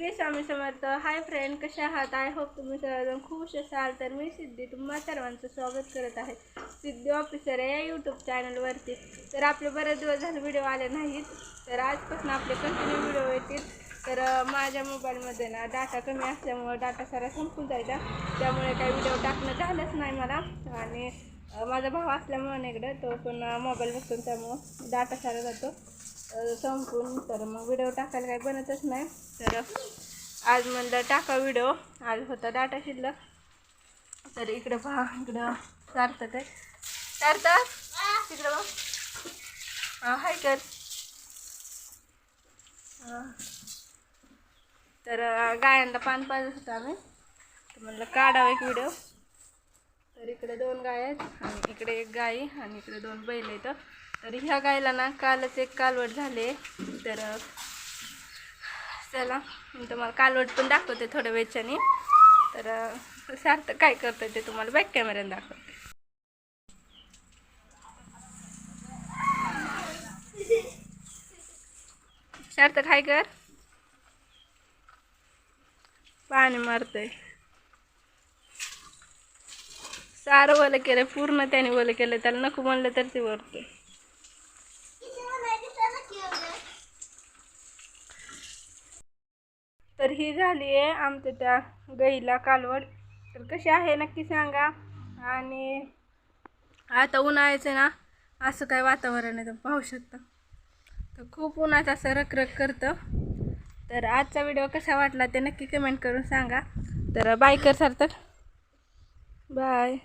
Shri Swami Samarth. Hi friend कसे आहात? I hope तुम्ही सर्वजण खुश असाल. तर मी सिद्धी तुम्हा सर्वांचं स्वागत करत आहे. सिद्धी ऑफिसर आहे या यूट्यूब चॅनलवरती तर आपले बरेच दिवस झाले व्हिडिओ आले नाहीत. तर आजपासून आपले कंटिन्यू व्हिडिओ येतील. तर माझ्या मोबाईलमध्ये ना डाटा कमी असल्यामुळं डाटा सारा संपून जायचा त्यामुळे काही व्हिडिओ टाकणं झालंच नाही मला. आणि माझा भाव असल्यामुळं इकडं. तो पण मोबाईल बसतो त्यामुळं डाटा सारा जातो. संपून तर मग व्हिडिओ टाकायला काही बनतच नाही. तर आज म्हणलं टाका व्हिडिओ आज होता डाटा शिल्लक. तर इकडं पहा इकडं सार्थक आहे. सार्थक तिकडं हाय कर. तर गायांना पान पाहिजे होतं आम्ही. तर म्हणलं काढावं एक व्हिडिओ तर इकडे दोन गाय आहेत आणि इकडे एक गाई आणि इकडे दोन बैल आहेत. तर ह्या गायला ना कालच एक कालवट झाले. तर चला मी तुम्हाला कालवट पण दाखवते थोड्या वेळच्याने. तर सार्थक काय करतोय ते तुम्हाला बॅक कॅमेऱ्याने दाखवते. सार्थक काय कर? पाणी मारतोय. सारं ओलं केलं पूर्ण त्याने ओलं केलं त्याला नको म्हणलं तर ते वरते तर ही झाली आहे आमच्या त्या गईला कालवड. तर कशी आहे नक्की सांगा. आणि आता उन्हाळ्याचं ना असं काय वातावरण आहे तर पाहू शकता. तर खूप उन्हाचं असं रखरख करतं. तर आजचा व्हिडिओ कसा वाटला ते नक्की कमेंट करून सांगा. तर बाय कर सार्थक. बाय.